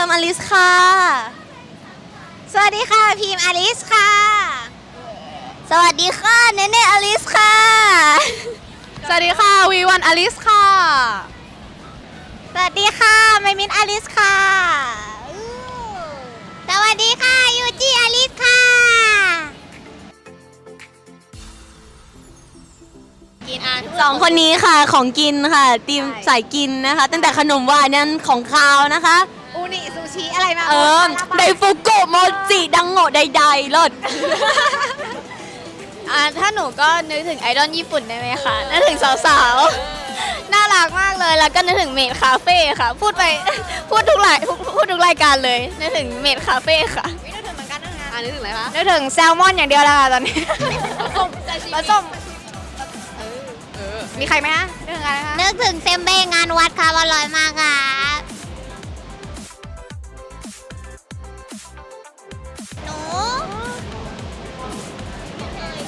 ฟิร์มอลิสค่ะ สวัสดีค่ะพีมอลิสค่ะ สวัสดีค่ะเนเน่อลิสค่ะ สวัสดีค่ะวีวันอลิสค่ะ สวัสดีค่ะไมมินอลิสค่ะอู้สวัสดีค่ะยูจิอลิสค่ะ กินอ่านสองคนนี้ค่ะของกินค่ะทีมสายกินนะคะ ตั้งแต่ขนมหวานยันของคาวนะคะอูนิซูชิอะไร มาเออไดฟุกุโมจิดังโงะใดๆเลิศ อ่าถ้าหนูก็นึกถึงไอดอลญี่ปุ่นได้ไหมคะนึกถึงสาวๆ น่ารักมากเลย แล้วก็นึกถึงเมดคาเฟ่ค่ะ พูดไป พูดทุกรายพูดทุกรายการเลย นึกถึงเมดคาเฟ่ค่ะนึกถึงเหมือนกันนะคะอ่านึกถึงอะไรคะ นึกถึงแซลมอนอย่างเดียวแล้วค่ะตอนนี้ปลาส้มมีใครไหมคะนึกถึงอะไรคะ นึกถึงเซมเบ้งานวัดค่ะอร่อยมากค่ะ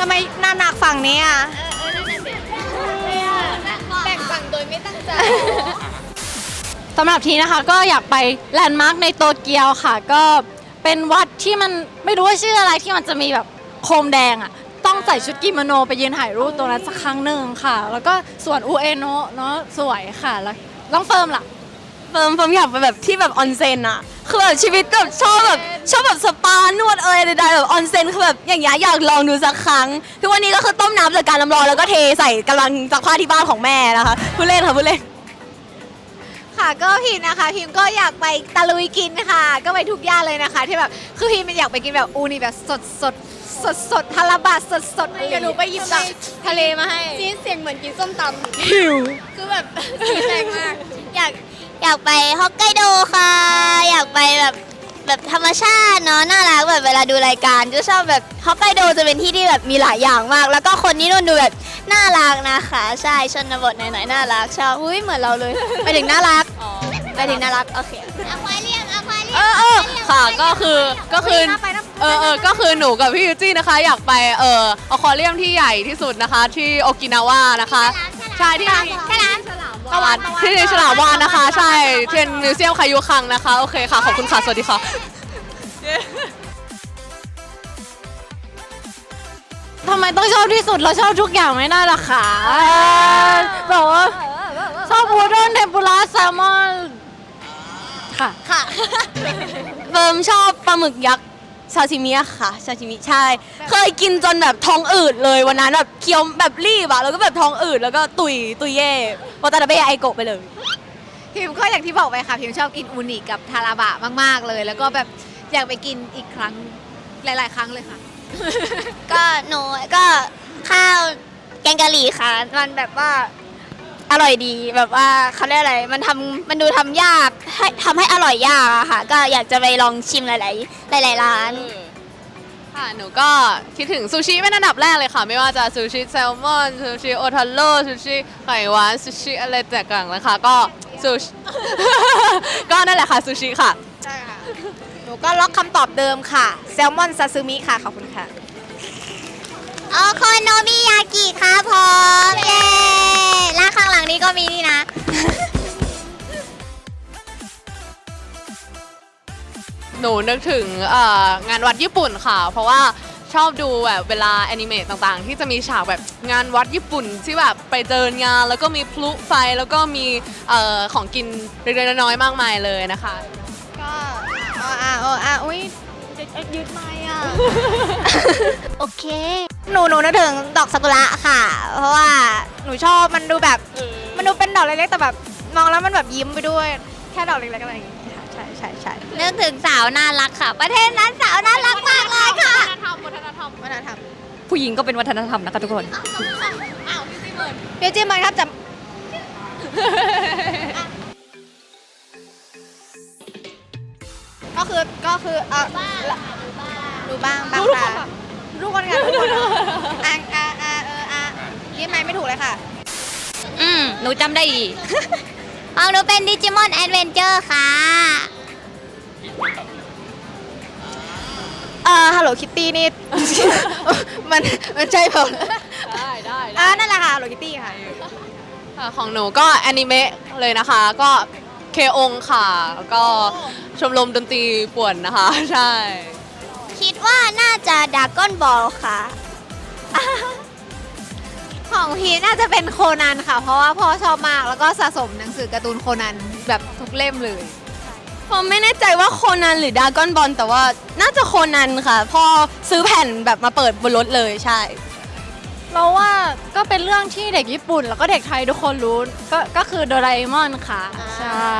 ทำไมหน้าหนักฝั่งนี้อะแบ่งฝั่งโดยไม่ตั้งใจ สำหรับทีนะคะก็อยากไปแลนด์มาร์กในโตเกียวค่ะ ก็เป็นวัดที่มันไม่รู้ว่าชื่ออะไรที่มันจะมีแบบโคมแดงอะ ต้องใส่ชุดกิโมโนไปยืนถ่ายรูปตรงนั้นสักครั้งหนึ่งค่ะ แล้วก็ส่วนอุเอโนะเนาะสวยค่ะแล้วต้องเฟิร์มล่ะ เฟิร์มเฟิร์มอยากไปแบบที่แบบออนเซ็นอะคือแบบชีวิตแบบชอบแบบชอบแบบสปานวดเอยใดๆแบบออนเซ็นคือแบบอย่างเงี้ยอยากลองดูสักครั้ง ทุกวันนี้ก็คือต้มน้ำจากการน้ำร้อนแล้วก็เทใส่กำลังซักผ้าที่บ้านของแม่นะคะผู้เล่นค่ะผู้เล่น ค่ะก็พิมนะคะ พิมก็อยากไปตะลุยกินค่ะ ก็ไปทุกย่านเลยนะคะ ที่แบบคือพิมมันอยากไปกินแบบอูนี่แบบสดสดสดสดทาราบะสดสดเดี๋ยวหนูไปหยิบจากทะเลมาให้ ซีเสียงเหมือนกินส้มตำหิว คือแบบซีแรงมาก อยาก อยากไปฮอกไกโดค่ะ อยากไปแบบแบบธรรมชาติเนาะน่ารักแบบเวลาดูรายการก็ชอบแบบฮอกไกโดจะเป็นที่ที่แบบมีหลายอย่างมาก แล้วก็คนที่นู่นดูแบบน่ารักนะคะใช่ชนบทหน่อยๆน่ารักชอบอุ้ยเหมือนเราเลยไปถึงน่ารักไปถึงน่ารักโอเคอควาเรียมอควาเรียมเออเออค่ะก็คือก็คือไปนะเออเออก็คือหนูกับพี่ยูจี้นะคะ อยากไปเอออควาเรียมที่ใหญ่ที่สุดนะคะ ที่โอกินาวานะคะใช่ที่ฉลาม ตะวันที่ฉลามวานนะคะ ใช่ที่เป็นมิวเซียมคายุคังนะคะ โอเคค่ะ ขอบคุณค่ะ สวัสดีค่ะทำไมต้องชอบที่สุด เราชอบทุกอย่างไม่ได้หรอคะแบบว่าชอบอูด้งเทมปุระแซลมอน ค่ะ ค่ะเฟิร์มชอบปลาหมึกยักษ์ ซาชิมิอะค่ะซาชิมิใช่ เคยกินจนแบบท้องอืดเลยวันนั้นแบบเคี้ยวแบบรีบอะแล้วก็แบบท้องอืดแล้วก็ตุยตุยเย่วาตานาเบะไอโกะไปเลย พิมก็อย่างที่บอกไปค่ะพิมชอบกินอูนิกับทาราบะมาก ๆ เลย แล้วก็แบบอยากไปกินอีกครั้งหลาย ๆ ครั้งเลยค่ะ ก็หนูก็ข้าวแกงกะหรี่ค่ะ มันแบบว่า อร่อยดีแบบว่าเขาเรียกอะไรมันทำมันดูทำยากให้ทำให้อร่อยยากอะค่ะ ก็อยากจะไปลองชิมหลาย ๆ หลาย ๆ ร้าน ค่ะ หนูก็คิดถึงซูชิเป็นอันดับแรกเลยค่ะ ไม่ว่าจะซูชิแซลมอน ซูชิโอทาโร่ ซูชิไข่หวาน ซูชิอะไรต่างๆนะคะ ก็ซูชิ ก็นั่นแหละค่ะ ซูชิค่ะใช่ค่ะหนูก็ล็อกคำตอบเดิมค่ะ แซลมอนซาซึมิค่ะ ขอบคุณค่ะ โอโคโนมิยากิครับผมเย้ร้านข้างหลังนี้ก็มีนี่นะ หนูนึกถึงเอ่องานวัดญี่ปุ่นค่ะ เพราะว่าชอบดูแบบเวลาแอนิเมตต่างๆ ที่จะมีฉากแบบงานวัดญี่ปุ่นที่แบบไปเดินงาน แล้วก็มีพลุไฟแล้วก็มีเอ่อของกินเล็กๆน้อยๆมากมายเลยนะคะ ก็อ๋ออะอ๋ออะอุ้ย ยืดไม้อะ โอเค หนูหนูนึกถึงดอกซากุระค่ะ เพราะว่าหนูชอบมันดูแบบ มันดูเป็นดอกเล็กๆแต่แบบมองแล้วมันแบบยิ้มไปด้วย แค่ดอกเล็กๆอะไรอย่างเงี้ยค่ะใช่ใช่ใช่นึกถึงสาวน่ารักค่ะ ประเทศนั้นสาวน่ารักมากเลยค่ะ วัฒนธรรมวัฒนธรรมผู้หญิงก็เป็นวัฒนธรรมนะคะทุกคนเบลเจียมมันครับจำ ก็คือก็คือเออดูบ้างบ้างค่ะดูคนค่ะดูคนค่ะอะอะอะเอออะยิ้มไหมไม่ถูกเลยค่ะ อืมหนูจำได้ดีของหนูเป็นดิจิมอนแอดเวนเจอร์ค่ะ เอ่อฮัลโหลคิตตี้นี่ มันมันใช่เปล่าได้ได้อ่านั่นแหละค่ะฮัลโหลคิตตี้ค่ะค่ะของหนูก็แอนิเมะเลยนะคะ ก็ เคองค่ะ แล้วก็ชมรมดนตรีป่วนนะคะ ใช่ คิดว่าน่าจะด a ก้อนบอลค่ะ ของพีน่าจะเป็นโคนันค่ะ เพราะว่าพ่อชอบมากแล้วก็สะสมหนังสือการ์ตูนโคนันแบบทุกเล่มเลยผมไม่แน่ใจว่าโคนันหรือดากอนบอลแต่ว่าน่าจะโคนันค่ะพอซื้อแผ่นแบบมาเปิดบนรถเลยใช่ เราว่าก็เป็นเรื่องที่เด็กญี่ปุ่น แล้วก็เด็กไทยทุกคนรู้ก็ก็คือโดราเอมอนค่ะใช่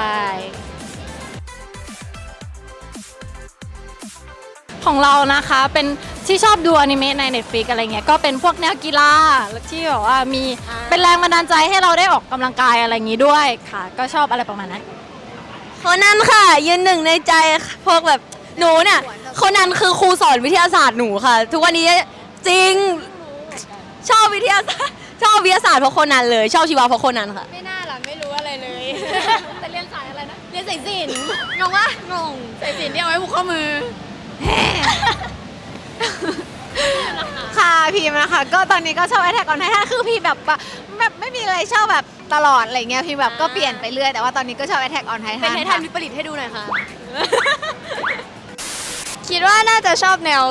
ของเรานะคะเป็นที่ชอบดูอนิเมะใน Netflix อะไรเงี้ยก็เป็นพวกแนวกีฬาแล้วที่แบบว่ามีเป็นแรงบันดาลใจให้เราได้ออกกำลังกายอะไรอย่างงี้ด้วยค่ะ ก็ชอบอะไรประมาณนั้น โคนันค่ะ ยืนหนึ่งในใจพวกแบบหนูเนี่ยโคนันคือครูสอนวิทยาศาสตร์หนูค่ะ ทุกวันนี้จริง ชอบวิทยาศาสตร์ชอบวิทยาศาสตร์เพราะโคนันเลย ชอบชีวะเพราะโคนันค่ะ ไม่น่าหรอไม่รู้อะไรเลย แต่เรียนสายอะไรนะ เรียนสายศิลป์งงวะงงสายสินที่เอาไว้ผูกข้อมือ ค่ะพีมนะคะ ก็ตอนนี้ก็ชอบแอ t แทกออนไททันคือพีแบบว่าแบบไม่มีอะไรชอบแบบตลอดอะไรเงี้ยพีแบบก็เปลี่ยนไปเรื่อยแต่ว่าตอนนี้ก็ชอบแอ t แทกออนไททันเป็นไททันวิปริตให้ดูหน่อยค่ะ คิดว่าน่าจะชอบแนว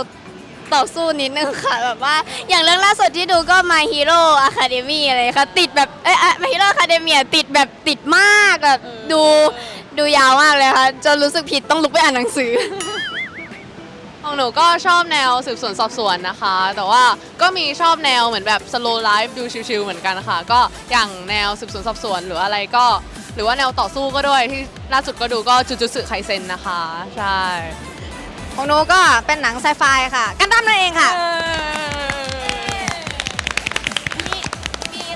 ต่อสู้นิดนึงค่ะแบบว่า อย่างเรื่องล่าสุดที่ดูก็ My Hero Academy อะไรค่ะ ติดแบบเอ้ย My Hero Academia ติดแบบติดมากแบบดูดูยาวมากเลยค่ะจนรู้สึกผิดต้องลุกไปอ่านหนังสือ ของหนูก็ชอบแนวสืบสวนสอบสวนนะคะ แต่ว่าก็มีชอบแนวเหมือนแบบ slow life ดูชิลๆเหมือนกันค่ะ ก็อย่างแนวสืบสวนสอบสวนหรืออะไรก็ หรือว่าแนวต่อสู้ก็ด้วยที่ล่าสุดก็ดูก็จุจุสึไคเซนนะคะ ใช่ ของหนูก็เป็นหนังไซไฟค่ะ กันดั้มนั่นเองค่ะ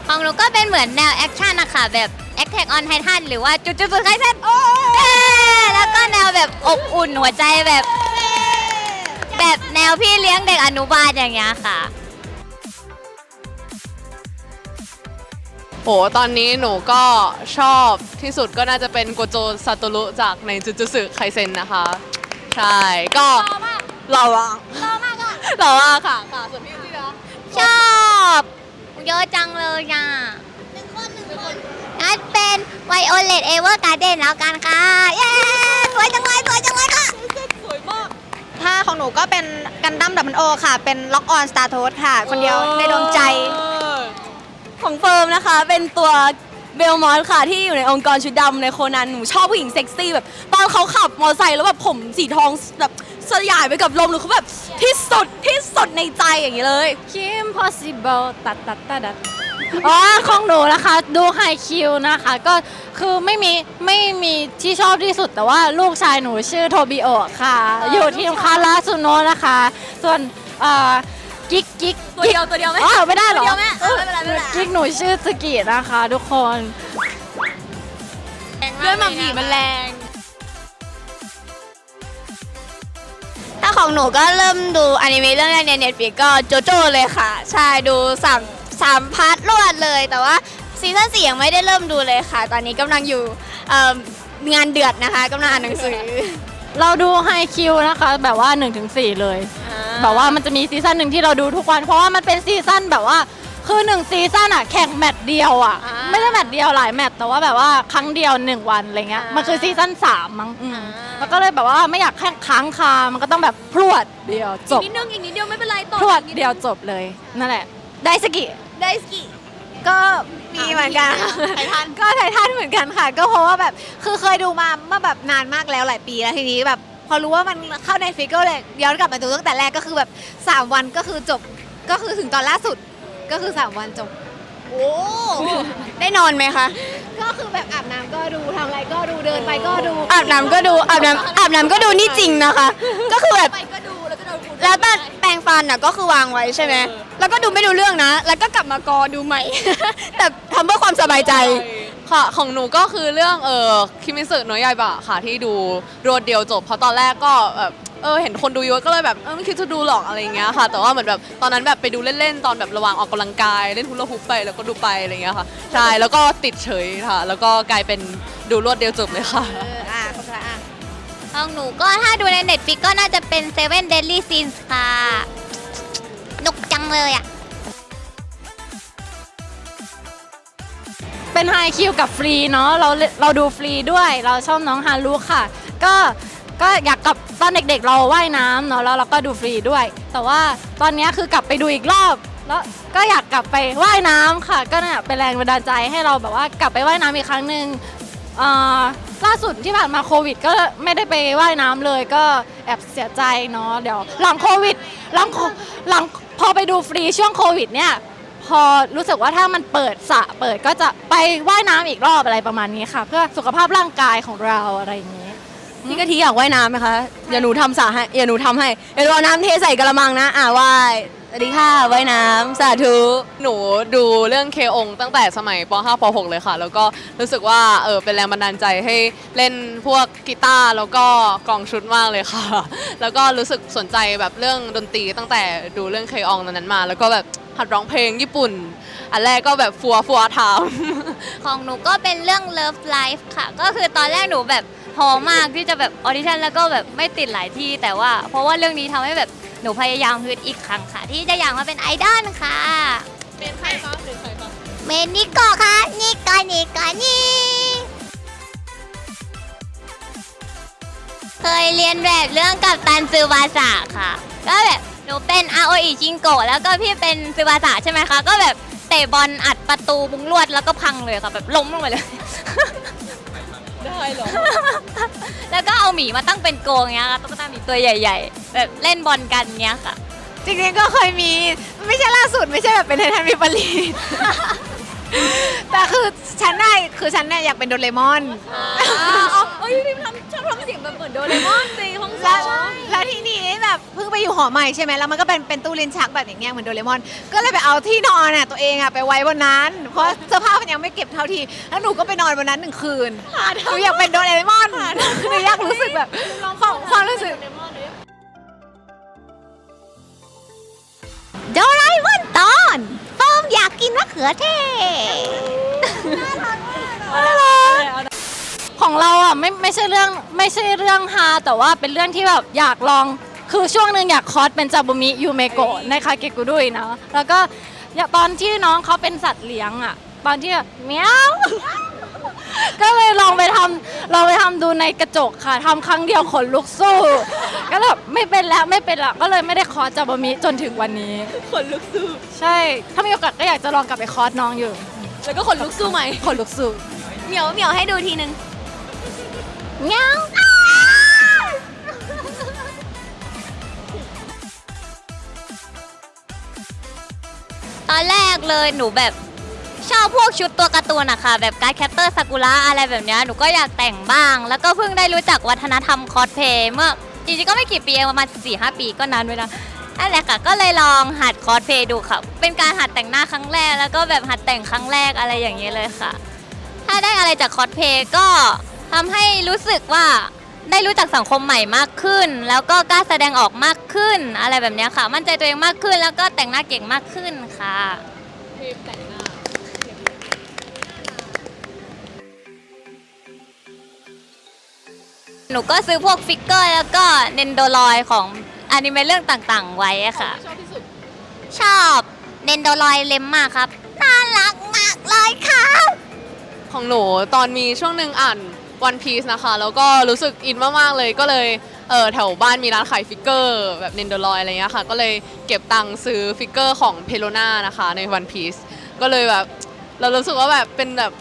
ของหนูก็เป็นเหมือนแนวแอคชั่นนะคะแบบ Attack on Titan หรือว่าจุดจุดสุดไคเซนแล้วก็แนวแบบอบอุ่นหัวใจแบบ แบบแนวพี่เลี้ยงเด็กอนุบาลอย่างเงี้ยค่ะ โห ตอนนี้หนูก็ชอบที่สุดก็น่าจะเป็นโกโจซาโตรุจากในจุจุสึไคเซนนะคะ ใช่ ก็หล่อมากหล่อมากอะหล่อมากค่ะค่ะส่วนพี่จีนะชอบเยอะจังเลยอะหนึ่งคนหนึ่งคนงั้นเป็นไวโอเลตเอเวอร์การ์เดนแล้วกันค่ะ เย้สวยจังเลยสวยจังเลยค่ะถ้าของหนูก็เป็นกันดั้มดับเบิลโอค่ะ เป็นล็อกออนสตาร์โทสค่ะ คนเดียวในดวงใจ ของเฟิร์มนะคะเป็นตัว เบลมอนค่ะที่อยู่ในองค์กรชุดดำในโคนันหนูชอบผู้หญิงเซ็กซี่แบบตอนเขาขับมอเตอร์ไซค์แล้วแบบผมสีทองแบบสยายไปกับลมหนูเขาแบบที่สุดที่สุดในใจอย่างนี้เลย Kim Possible ตัดตัดตัดตัดอ๋อของหนูนะคะดูไฮคิวนะคะ ก็คือไม่มีไม่มีที่ชอบที่สุดแต่ว่าลูกชายหนูชื่อโทบิโอค่ะ อยู่ทีมคาราซุโนะนะคะ ส่วนเอ่อ กิ๊กกิ๊กตัวเดียวตัวเดียวไหมอ๋อไม่ได้เหรอตัวเดียวไหมเออไม่เป็นไรไม่เป็นไรกิ๊กหนูชื่อสกินะคะทุกคนด้วยหมักหมี่มันแรง ถ้าของหนูก็เริ่มดูอนิเมะเรื่องแรกในเน็ตฟ i ิกก็โจโจ้เลยค่ะ ใช่ดูสามสามพาร์ทรวดเลย แต่ว่าซีซั่นสี่ยังไม่ได้เริ่มดูเลยค่ะ ตอนนี้กำลังอยู่เอิ่มงานเดือดนะคะกำลังอ่านหนังสือ เราดูไฮคิวนะคะ แบบว่า 1-4 เลย แบบว่ามันจะมีซีซั่นหนึ่งที่เราดูทุกวัน เพราะว่ามันเป็นซีซั่นแบบว่าคือหนึ่งซีซั่นอะแข่งแมตช์เดียวอะอ่าไม่ได้แมตช์เดียวหลายแมตช์แต่ว่าแบบว่าครั้งเดียวหนึ่งวันอะไรเงี้ยอ่ามัมันคือซีซั่นสามมั้งอืมอ่าแล้วก็เลยแบบว่าไม่อยากแข่งค้างคา มันก็ต้องแบบพรวดเดียวจอีกบนิดนึงอีกนิดเดียวไม่เป็นไรต่อพรวดอีกนิเดียวจบเลยนั่นแหละได้สกิ ได้สกิก็ มีเหมือนกันไททัน ก็ไททันเหมือนกันค่ะ ก็เพราะว่าแบบคือเคยดูมาเมื่อแบบนานมากแล้วหลายปีแล้วทีนี้แบบ พอรู้ว่ามันเข้าในฟิกก็เลยย้อนกลับมาดูตั้งแต่แรกก็คือแบบ 3 วันก็คือจบก็คือถึงตอนล่าสุดก็คือ 3 วันจบ โอ้ได้นอนไหมคะก็คือแบบอาบน้ำก็ดูทำอะไรก็ดูเดินไปก็ดูอาบน้ำก็ดูอาบน้ำอาบน้ำก็ดูนี่จริงนะคะ ก็คือแบบ ไปก็ดูแล้วก็ดู แล้วตอนแปรงฟันน่ะก็คือวางไว้ใช่ไหมแล้วก็ดูไม่ดูเรื่องนะ แล้วก็กลับมากอดูใหม่ แต่ทำเพื่อความสบายใจ ค่ะ ของหนูก็คือเรื่องเออคิมิสึโนะยายบะค่ะที่ดูรวดเดียวจบ เพราะตอนแรกก็แบบเออเห็นคนดูเยอะก็เลยแบบเออไม่คิดจะดูหรอกอะไรอย่างเงี้ยค่ะ แต่ว่าเหมือนแบบตอนนั้นแบบไปดูเล่นๆตอนแบบระหว่างออกกำลังกายเล่นฮุลาฮุปไปแล้วก็ดูไปอะไรอย่างเงี้ยค่ะใช่แล้วก็ติดเฉยค่ะ แล้วก็กลายเป็นดูรวดเดียวจบเลยค่ะ เอออะคนละอะ ของหนูก็ถ้าดูใน Netflix ก็น่าจะเป็น Seven Deadly Sins ค่ะนกจังเลยอะ เป็นไฮคิวกับฟรีเนาะเราเราดูฟรีด้วยเราชอบน้องฮารุค่ะ ก็ก็อยากกลับตอนเด็กๆ เราว่ายน้ำเนาะแล้วเราก็ดูฟรีด้วย แต่ว่าตอนนี้คือกลับไปดูอีกรอบ แล้วก็อยากกลับไปว่ายน้ำค่ะ ก็เนี่ยเป็นแรงบันดาลใจให้เราแบบว่ากลับไปว่ายน้ำอีกครั้งหนึ่งอ่อ ล่าสุดที่ผ่านมาโควิด ก็ไม่ได้ไปว่ายน้ำเลยก็แอบเสียใจเนาะเดี๋ยว หลังโควิดหลังโคหลังพอไปดูฟรีช่วงโควิดเนี่ย พอรู้สึกว่าถ้ามันเปิดสระเปิดก็จะไปว่ายน้ำอีกรอบอะไรประมาณนี้ค่ะ เพื่อสุขภาพร่างกายของเราอะไรอย่างนี้ พี่กะทิอยากว่ายน้ำไหมคะ อย่าหนูทำสระให้อย่าหนูทำให้เดี๋ยวหนูเอาน้ำเทใส่กระมังนะ อ่าว่าย วัสดีค่ะว่ายน้ำสาธุ หนูดูเรื่องเคองตั้งแต่สมัยป .5 ป .6 เลยค่ะ แล้วก็รู้สึกว่าเออเป็นแรงบันดาลใจให้เล่นพวกกีตาร์แล้วก็กลองชุดมากเลยค่ะ แล้วก็รู้สึกสนใจแบบเรื่องดนตรีตั้งแต่ดูเรื่องเคองนั้นมา แล้วก็แบบหัดร้องเพลงญี่ปุ่น อันแรกก็แบบฟัวฟัวทามของหนูก็เป็นเรื่อง Love Life ค่ะ ก็คือตอนแรกหนูแบบพอมากที่จะแบบออดิชั่นแล้วก็แบบไม่ติดหลายที่แต่ว่า เพราะว่าเรื่องนี้ทำให้แบบ หนูพยายามฮึดอีกครั้งค่ะ ที่จะอยากมาเป็นไอดอลค่ะ เป็นใครคะเป็นใครคะเมนิโกะค่ะนิกานิกานิเคยเรียนแบบเรื่องกับตันซูบาสะค่ะ ก็แบบหนูเป็นอาโออิชิงโกะแล้วก็พี่เป็นซูบาสะใช่ไหมคะ ก็แบบเตะบอลอัดประตูมุงลวดแล้วก็พังเลยค่ะแบบล้มลงไปเลย ได้เหรอ แล้วก็เอาหมีมาตั้งเป็นโกงเงี้ยค่ะตุ๊กตาหมีตัวใหญ่ ๆ แบบเล่นบอลกันเงี้ยค่ะ จริงๆก็เคยมี ไม่ใช่ล่าสุดไม่ใช่แบบเป็นไททันมีปรีด แต่คือฉันได้คือฉันเนี่ยอยากเป็นโดเรมอนเอ้ยพิมทำชอบทำเสียงแบบเหมือนโดเรมอนสิห้องสแล้อวงแล้วทีนี้แบบเพิ่งไปอยู่หอใหม่ใช่ไหมแล้วมันก็เป็นเป็นตู้ลิ้นชักแบบอย่างเงี้ยเหมือนโดเรมอน ก็เลยไปเอาที่นอนน่ะตัวเองอะไปไว้บนนั้น เพราะเสื้อผ้ามันยังไม่เก็บเท่าทีแล้วหนูก็ไปนอนบนนั้นหนึ่งคืนหนูอยากเป็นโดเรมอนหนูอยากรู้สึกแบบความความรู้สึก โดราเอมอนตอนเฟิร์ม อยากกินมะเขือเทศ ของเราอะไม่ไม่ใช่เรื่องไม่ใช่เรื่องฮาแต่ว่าเป็นเรื่องที่แบบอยากลอง คือช่วงหนึ่งอยากคอสเป็นจาบุมิยูเมโกะในคาเกกุดุยนะแล้วก็อยากตอนที่น้องเขาเป็นสัตว์เลี้ยงอะ ตอนที่แบบเมียว ก็เลยลองไปทำลองไปทำดูในกระจกค่ะทำครั้งเดียวขนลุกสู้ ก็แบบไม่เป็นแล้วไม่เป็นแล้วก็เลยไม่ได้คอสจาบุมิจนถึงวันนี้ขนลุกสู้ใช่ ถ้ามีโอกาสก็อยากจะลองกลับไปคอสน้องอยู่ แล้วก็ขนลุกสู้ใหม่ ขนลุกสู้เหมียวเหมียวให้ดูทีนึงเงี้ยวตอนแรกเลยหนูแบบ ชอบพวกชุดตัวการ์ตูนอะค่ะ แบบการ์ดแคปเตอร์ซากุระอะไรแบบเนี้ยหนูก็อยากแต่งบ้าง แล้วก็เพิ่งได้รู้จักวัฒนธรรมคอสเพย์เมื่อจริงๆก็ไม่กี่ปีเองประมาณ4 5ปีก็นานไปแล้วนั่นแหละค่ะก็เลยลองหัดคอสเพย์ดูค่ะ เป็นการหัดแต่งหน้าครั้งแรก แล้วก็แบบหัดแต่งครั้งแรกอะไรอย่างเงี้ยเลยค่ะ ถ้าได้อะไรจากคอสเพย์ก็ทำให้รู้สึกว่าได้รู้จักสังคมใหม่มากขึ้น แล้วก็กล้าแสดงออกมากขึ้นอะไรแบบเนี้ยค่ะ มั่นใจตัวเองมากขึ้น แล้วก็แต่งหน้าเก่งมากขึ้นค่ะทีมแต่ง หน้าหนูก็ซื้อพวกฟิกเกอร์แล้วก็เนนโดรอยของอนิเมะเรื่องต่างๆ ไว้อะค่ะ ชอบที่สุดชอบเนนโดรอยเลมมากครับ น่ารักมากเลยครับ ของหนูตอนมีช่วงหนึ่งอ่าน One Piece นะคะ แล้วก็รู้สึกอินมากๆเลยก็เลยเออแถวบ้านมีร้านขายฟิกเกอร์แบบเนนโดลอยอะไรเงี้ยค่ะ ก็เลยเก็บตังค์ซื้อฟิกเกอร์ของเพโลนานะคะใน One Piece ก็เลยแบบเรารู้สึกว่าแบบเป็นแบบ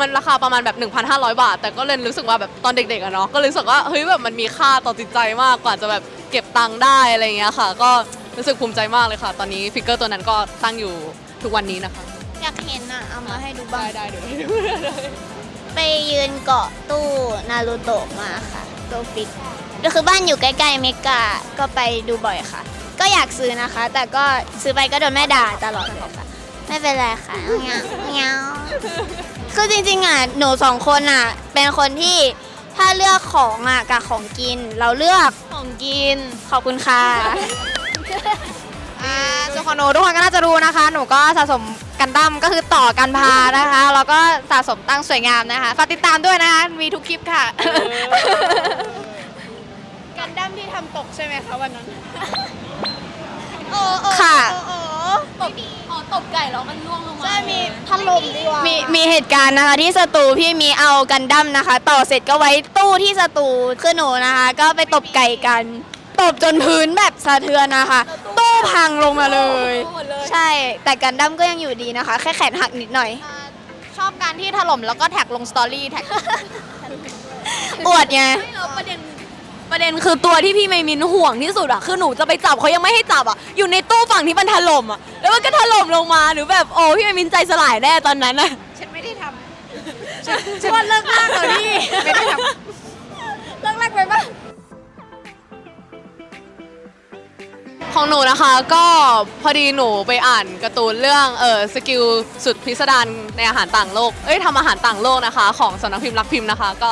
มันราคาประมาณแบบ 1,500 บาท แต่ก็เลยรู้สึกว่าแบบตอนเด็กๆอะเนาะก็เลยรู้สึกว่าเฮ้ยแบบมันมีค่าต่อจิตใจมากกว่าจะแบบเก็บตังค์ได้อะไรเงี้ยค่ะ ก็รู้สึกภูมิใจมากเลยค่ะ ตอนนี้ฟิกเกอร์ตัวนั้นก็ตั้งอยู่ทุกวันนี้นะคะ อยากเห็นอะ เอามาให้ดูบ้างได้ได้เดี๋ยวได้ดูไปยืนเกาะตู้นารูโตะมาค่ะตู้ฟิกก็คือบ้านอยู่ใกล้ๆเมกาก็ไปดูบ่อยค่ะ ก็อยากซื้อนะคะ แต่ก็ซื้อไปก็โดนแม่ด่าตลอดเลยค่ะ ไม่เป็นไรค่ะเงี้ยเงี้ย คือจริงๆอะหนูสองคนอะ เป็นคนที่ถ้าเลือกของอะกับของกิน เราเลือกของกิน ขอบคุณค่ะ อ่าส่วนของหนูทุกคนก็น่าจะรู้นะคะ หนูก็สะสมกันดั้มก็คือต่อกันพานะคะ แล้วก็สะสมตั้งสวยงามนะคะฝากติดตามด้วยนะคะ มีทุกคลิปค่ะ กันดั้มที่ทำตกใช่ไหมคะวันนั้น ค่ะ ตกตบไก่แล้วมันล่วงลงมาใช่มีพัดลมดีกว่ามีมีเหตุการณ์นะคะที่สตูพี่มีเอากันดั้มนะคะ ต่อเสร็จก็ไว้ตู้ที่สตูคือหนูนะคะ ก็ไปตบไก่กัน ตบจนพื้นแบบสะเทือนนะคะ ตู้พังลงมาเลยใช่ แต่กันดั้มก็ยังอยู่ดีนะคะ แค่แขนหักนิดหน่อยชอบการที่ถล่มแล้วก็แท็กลงสตอรี่แท็กอวดไงประเด็น ประเด็นคือตัวที่พี่เมย์มินห่วงที่สุดอะคือหนูจะไปจับเขายังไม่ให้จับอะอยู่ในตู้ฝั่งที่มันถล่มอะแล้วมันก็ถล่มลงมาหนูแบบโอ้พี่เมย์มินใจสลายแน่ตอนนั้นอะฉันไม่ได้ทำฉันฉันว่าเลิกลากเหรอพี่ไม่ได้ทำเลิกลากไปปะของหนูนะคะก็พอดีหนูไปอ่านการ์ตูนเรื่องเออสกิลสุดพิสดารในอาหารต่างโลก เอ้ยทำอาหารต่างโลกนะคะ ของสำนักพิมพ์รักพิมพ์นะคะ ก็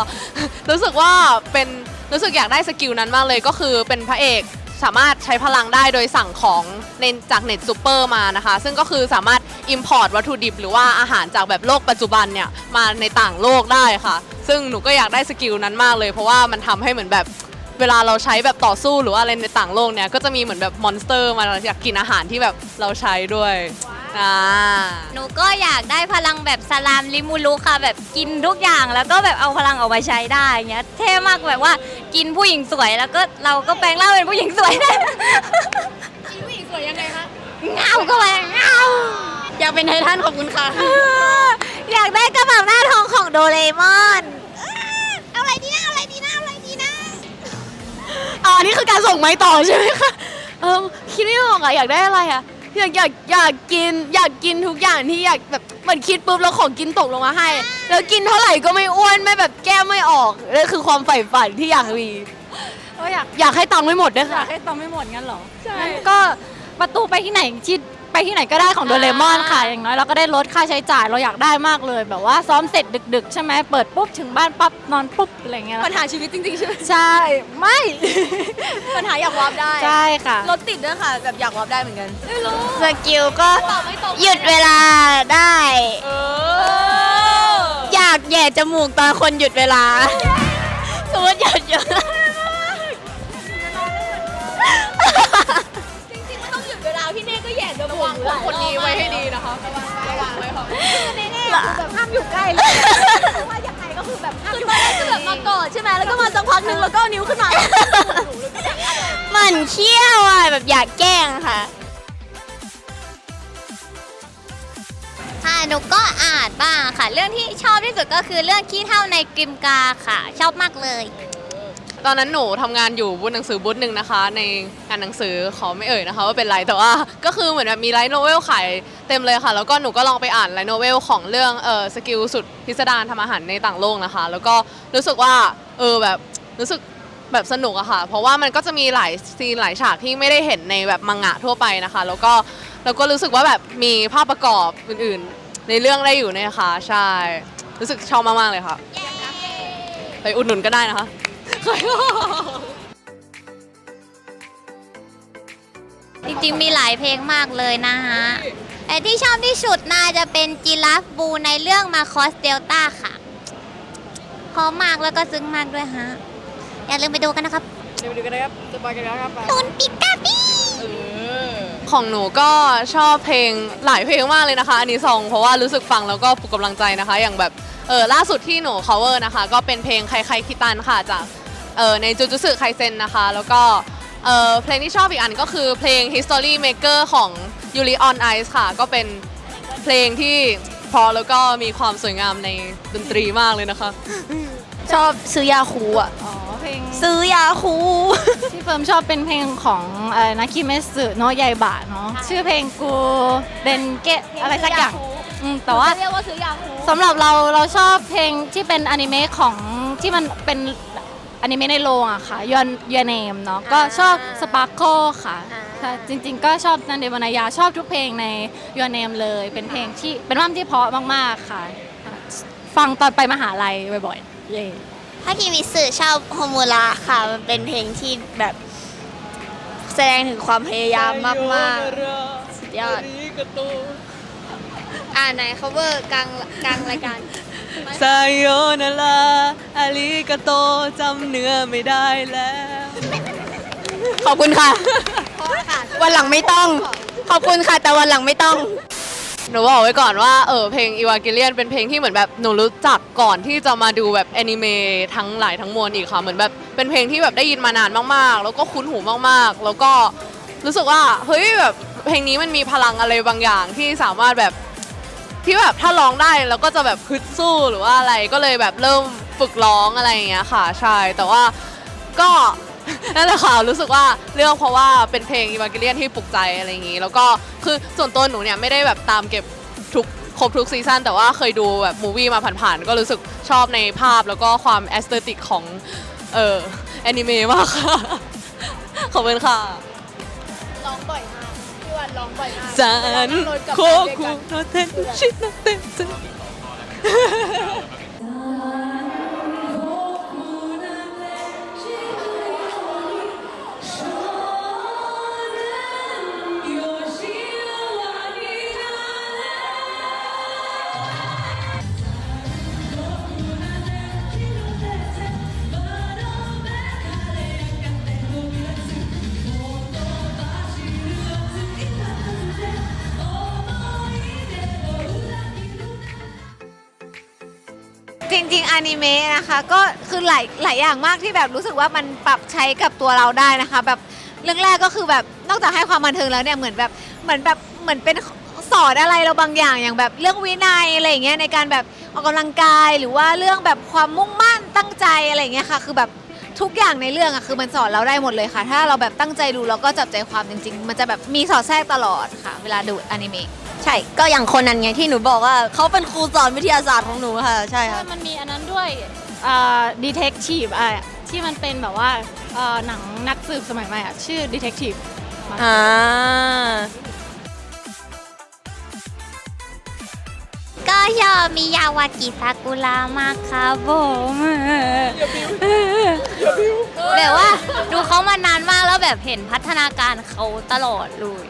รู้สึกว่าเป็น รู้สึกอยากได้สกิลนั้นมากเลยก็คือเป็นพระเอกสามารถใช้พลังได้โดยสั่งของในจากเน็ตซูเปอร์มานะคะ ซึ่งก็คือสามารถ Import วัตถุดิบหรือว่าอาหารจากแบบโลกปัจจุบันเนี่ยมาในต่างโลกได้ค่ะ ซึ่งหนูก็อยากได้สกิลนั้นมากเลย เพราะว่ามันทำให้เหมือนแบบ เวลาเราใช้แบบต่อสู้หรือว่าอะไรในต่างโลกเนี่ย ก็จะมีเหมือนแบบมอนสเตอร์มาอยากกินอาหารที่แบบเราใช้ด้วยอ่าหนูก็อยากได้พลังแบบสลามลิมูรุค่ะ แบบกินทุกอย่างแล้วก็แบบเอาพลังออกมาใช้ได้เงี้ย เท่มากแบบว่ากินผู้หญิงสวยแล้วก็เราก็แปลงร่างเป็นผู้หญิงสวยได้ผู้หญิงสวยยังไงคะเงาก็ไปเงาอยากเป็นไททันขอบคุณค่ะ อยากได้กระเป๋าหน้าทองของโดเรมอน อ๋ออันนี้คือการส่งไม้ต่อใช่ไหมคะเออคิดไม่ออกอะอยากได้อะไรอะอยากอยากอยากกินอยากกินทุกอย่างที่อยากแบบเหมือนคิดปุ๊บแล้วของกินตกลงมาให้ แล้วกินเท่าไหร่ก็ไม่อ้วนไม่แบบแก้มไม่ออกนั่นคือความใฝ่ฝันที่อยากมีก็อยากอยากให้ตังค์ไม่หมดด้วยอยาค่ะกให้ตังค์ไม่หมดงั้นเหรอใช่งั้นก็ประตูไปที่ไหนที่ไป ที่ไหนก็ได้ของโดเรมอนค่ะ อย่างน้อยเราก็ได้ลดค่าใช้จ่ายเราอยากได้มากเลย แบบว่าซ้อมเสร็จดึก ๆ ใช่ไหมเปิดปุ๊บถึงบ้านปั๊บนอนปุ๊บอะไรเงี้ยปัญหาชีวิตจริงๆใช่ไหมใช่ไม่ ปัญหาอยากวาร์ปได้ใช่ค่ะรถติดด้วยค่ะแบบอยากวาร์ปได้เหมือนกันสกิลก็หยุดเวลาได้อยากแหย่จมูกตอนคนหยุดเวลาสมมติหยุดหยุดจ วังคนนี้ไว้ให้ดีนะคะระวังระวังไว้ค่ะนี่ๆคือแบบห้ามอยู่ใกล้เลยเพราะว่ายังไงก็คือแบบห้ามอยู่ตอนแรกก็แบบมากอดใช่ไหมแล้วก็มาสักพักหนึ่งแล้วก็เอานิ้วขึ้นมาหมันเขี้ยวอะแบบอยากแกล้งค่ะ ค่ะหนูก็อ่านบ้างค่ะ เรื่องที่ชอบที่สุดก็คือเรื่องขี้เท่าในกริมกาค่ะ ชอบมากเลย ตอนนั้นหนูทำงานอยู่บูธหนังสือบูธหนึ่งนะคะ ในงานหนังสือขอไม่เอ่ยนะคะว่าเป็นไรแต่ว่า ก็คือเหมือนแบบมีไลท์โนเวลขายเต็มเลยค่ะ แล้วก็หนูก็ลองไปอ่านไลท์โนเวลของเรื่องเออสกิลสุดพิสดารทำอาหารในต่างโลกนะคะ แล้วก็รู้สึกว่าเออแบบรู้สึกแบบสนุกอะค่ะ เพราะว่ามันก็จะมีหลายซีนหลายฉากที่ไม่ได้เห็นในแบบมังงะทั่วไปนะคะ แล้วก็แล้วก็รู้สึกว่าแบบมีภาพประกอบอื่นๆ ในเรื่องได้อยู่เนยนะคะใช่รู้สึกชอบมากๆเลยค่ะไปอุดหนุนก็ได้นะคะ จริงๆมีหลายเพลงมากเลยนะฮะแต่ที่ชอบที่สุดน่าจะเป็นจิราฟบูในเรื่องมาคอสเดลต้าค่ะเพราะมากแล้วก็ซึ้งมากด้วยฮะ อย่าลืมไปดูกันนะครับเดี๋ยวไปดูกันนะครับจะไปกันแล้วครับตุนปิกาปีของหนูก็ชอบเพลงหลายเพลงมากเลยนะคะ อันนี้ซองเพราะว่ารู้สึกฟังแล้วก็ปลุกกำลังใจนะคะ อย่างแบบเออล่าสุดที่หนู cover นะคะ ก็เป็นเพลงใครใครคิตันค่ะจาก เออในจูจูสึไคเซนนะคะ แล้วก็เออเพลงที่ชอบอีกอันก็คือเพลง History Maker ของ Yuri on Ice ค่ะ ก็เป็นเพลงที่เพอแล้วก็มีความสวยงามในดนตรีมากเลยนะคะ ชอบซื้อยาคูอะ อ๋อเพลงซื้อยาคู ที่เฟิร์มชอบเป็นเพลงของเอ่อนาคิเมสึโนะยายบะเนาะชื่อเพลงกูเดนเกะอะไรสักอย่างอืมแต่ว่าเรียกว่าซื้อยาคูสำหรับเราเราชอบเพลงที่เป็นอนิเมะของที่มันเป็น อนิเมะในโรงอะค่ะยอนยอนเนมเนาะก็ชอบสปาร์โคค่ะใช่จริง ๆ ก็ชอบนันเดวรรณยาชอบทุกเพลงในยอนเนมเลย เป็นเพลงที่เป็นว่ามที่เพราะมากๆค่ะ ฟังตอนไปมหาลัยบ่อยๆเย่ถ้าคิมิสึชอบโฮมูระค่ะ มันเป็นเพลงที่แบบแสดงถึงความพยายามมากๆสุดยอดอ่าไหน cover กลางกลางรายการ ไซโยนาราอาริกาโตจำเนื้อไม่ได้แล้ว ขอบคุณค่ะ วันหลังไม่ต้อง ขอบคุณค่ะ แต่วันหลังไม่ต้อง หนูบอกไว้ก่อนว่าเออเพลง e v a n g e l i o n เป็นเพลงที่เหมือนแบบหนูรู้จักก่อนที่จะมาดูแบบแอนิเมะทั้งหลายทั้งมวลอีกค่ะเหมือนแบบเป็นเพลงที่แบบได้ยินมานานมากๆ แล้วก็คุ้นหูมากๆ แล้วก็รู้สึกว่าเฮ้ยแบบเพลงนี้มันมีพลังอะไรบางอย่างที่สามารถแบบ ที่แบบถ้าร้องได้แล้วก็จะแบบฮึดสู้หรือว่าอะไรก็เลยแบบเริ่มฝึกร้องอะไรอย่างเงี้ยค่ะใช่แต่ว่าก็ นั่นแหละค่ะรู้สึกว่าเรื่องเพราะว่าเป็นเพลง e v a n g e l i o n ที่ปลุกใจอะไรอย่างงี้ แล้วก็คือส่วนตัวหนูเนี่ยไม่ได้แบบตามเก็บทุกครบทุกซีซั่นแต่ว่าเคยดูแบบมูวี่มาผ่านๆก็รู้สึกชอบในภาพแล้วก็ความแอสเตติกของเอ่อแอนิเมะมากค่ะ ขอบคุณค่ะ ร้องบ่อย วันร้องบ่อยมากจันโคคุโนเทนชิโนเทนจั นจริงๆอนิเมะนะคะ ก็คือหลายหลายอย่างมากที่แบบรู้สึกว่ามันปรับใช้กับตัวเราได้นะคะ แบบเรื่องแรกก็คือแบบนอกจากให้ความบันเทิงแล้วเนี่ยเหมือนแบบเหมือนแบบเหมือนเป็นสอนอะไรเราบางอย่างอย่างแบบเรื่องวินัยอะไรอย่างเงี้ยในการแบบออกกำลังกายหรือว่าเรื่องแบบความมุ่งมั่นตั้งใจอะไรอย่างเงี้ยค่ะ คือแบบทุกอย่างในเรื่องอะคือมันสอนเราได้หมดเลยค่ะ ถ้าเราแบบตั้งใจดูแล้วก็จับใจความจริง ๆ มันจะแบบมีสอดแทรกตลอดค่ะ เวลาดูอนิเมะ ใช่ก็อย่างคนนั้นไงที่หนูบอกว่าเขาเป็นครูสอนวิทยาศาสตร์ของหนูค่ะ ใช่ค่ะ มันมีอันนั้นด้วยดีเทคทีฟอะที่มันเป็นแบบว่าเอ่อหนังนักสืบสมัยใหม่อะชื่อดีเทคทีฟอ่าก็ชอบมิยาวากิซากุระมากครับผมแบบว่าดูเขามานานมากแล้วแบบเห็นพัฒนาการเขาตลอดเลย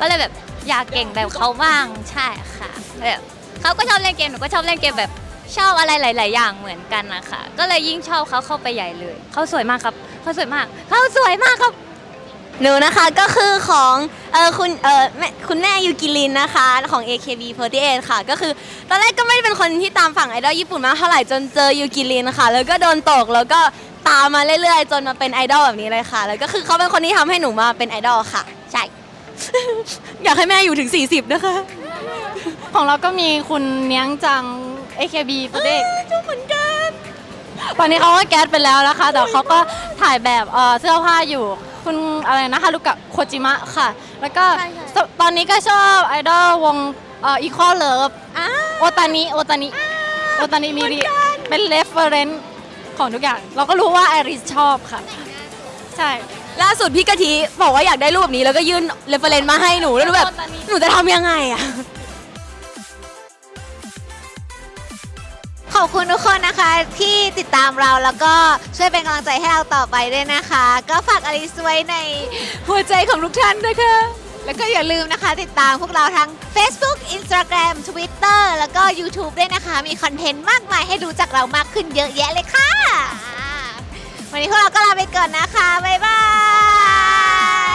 ก็เลยแบบ อยากเก่งแบบเขาบ้างใช่ค่ะแบบเขาก็ชอบเล่นเกมหนูก็ชอบเล่นเกมแบบชอบอะไรหลาย ๆ อย่างเหมือนกันนะคะก็เลยยิ่งชอบเขาเข้าไปใหญ่เลยเขาสวยมากครับเขาสวยมากเขาสวยมากครับ หนูนะคะก็คือของเออคุณเออแม่คุณแม่ยูกิลินนะคะของ AKB48 ค่ะ ก็คือตอนแรกก็ไม่ได้เป็นคนที่ตามฝั่งไอดอลญี่ปุ่นมากเท่าไหร่จนเจอยูกิลินค่ะ แล้วก็โดนตกแล้วก็ตามมาเรื่อย ๆ จนมาเป็นไอดอลแบบนี้เลยค่ะ แล้วก็คือเขาเป็นคนที่ทำให้หนูมาเป็นไอดอลค่ะใช่ อยากให้แม่อยู่ถึง 40 นะคะของเราก็มีคุณเนียงจัง AKB ประเด็กเหมือนกันตอนนี้เขาก็แก๊สไปแล้วนะคะ แต่เขาก็ถ่ายแบบเอ่อเสื้อผ้าอยู่ คุณอะไรนะฮารุกะโคจิมะค่ะ แล้วก็สตอนนี้ก็ชอบไอดอลวงเอ่ออีคอเลิฟโอตานิโอตานิโอตานิมิริเป็นเรฟเฟอเรนซ์ของทุกอย่าง เราก็รู้ว่าไอริสชอบค่ะ ใช่ ล่าสุดพี่กะทิบอกว่าอยากได้รูปแบบนี้แล้วก็ยื่นเรฟเฟรนซ์มาให้หนูแล้วหนูแบบหนูจะทำยังไงอะขอบคุณทุกคนนะคะที่ติดตามเราแล้วก็ช่วยเป็นกำลังใจให้เราต่อไปด้วยนะคะ ก็ฝากอลิสไว้ในหัวใจของทุกท่านด้วยค่ะ แล้วก็อย่าลืมนะคะติดตามพวกเราทั้ง Facebook Instagram Twitter แล้วก็ YouTube ด้วยนะคะ มีคอนเทนต์มากมายให้รู้จักเรามากขึ้นเยอะแยะเลยค่ะ วันนี้พวกเราก็ลาไปก่อนนะคะ บ๊ายบาย